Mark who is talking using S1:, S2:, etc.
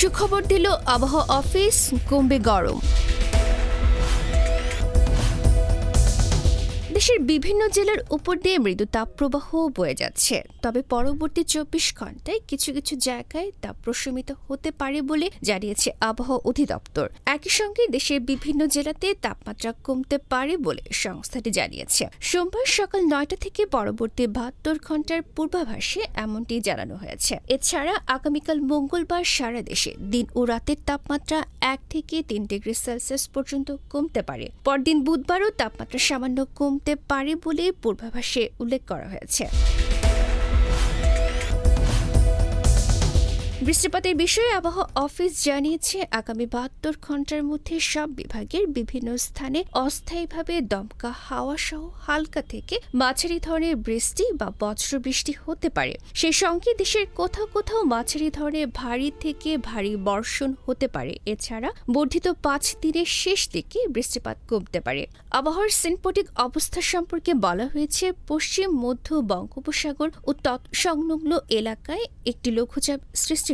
S1: সুখবর দিল আবহাওয়া অফিস কমবে গরম। দেশের বিভিন্ন জেলার উপর দিয়ে মৃদু তাপপ্রবাহ বয়ে যাচ্ছে। তবে পরবর্তী চব্বিশ ঘন্টায় কিছু কিছু জায়গায় তা প্রশমিত হতে পারে বলে জানিয়েছে আবহাওয়া অধিদপ্তর। একই সঙ্গে দেশের বিভিন্ন জেলাতে তাপমাত্রা কমতে পারে বলে সংস্থাটি জানিয়েছে। সোমবার সকাল নয়টা থেকে পরবর্তী বাহাত্তর ঘণ্টার পূর্বাভাসে এমনটি জানানো হয়েছে। এছাড়া আগামীকাল মঙ্গলবার সারা দেশে দিন ও রাতের তাপমাত্রা এক থেকে তিন ডিগ্রি সেলসিয়াস পর্যন্ত কমতে পারে। পরদিন বুধবারও তাপমাত্রা সামান্য কমতে পারে বলে পূর্বাভাসে উল্লেখ করা হয়েছে। বৃষ্টিপাতের বিষয়ে আবহাওয়া অফিস জানিয়েছে, আগামী বাহাত্তর ঘণ্টার মধ্যে সব বিভাগের বিভিন্ন স্থানে অস্থায়ীভাবে দমকা হাওয়া সহ হালকা থেকে মাঝারি ধরনের বৃষ্টি বা বজ্র বৃষ্টি হতে পারে। সেই সঙ্গে দেশের কোথাও কোথাও মাঝারি ধরনের ভারী থেকে ভারী বর্ষণ হতে পারে। এছাড়া বর্ধিত পাঁচ দিনের শেষ দিকে বৃষ্টিপাত কমতে পারে। আবহাওয়ার সিনপটিক অবস্থা সম্পর্কে বলা হয়েছে, পশ্চিম, মধ্য বঙ্গোপসাগর ও তৎসংলগ্ন এলাকায় একটি লঘুচাপ সৃষ্টি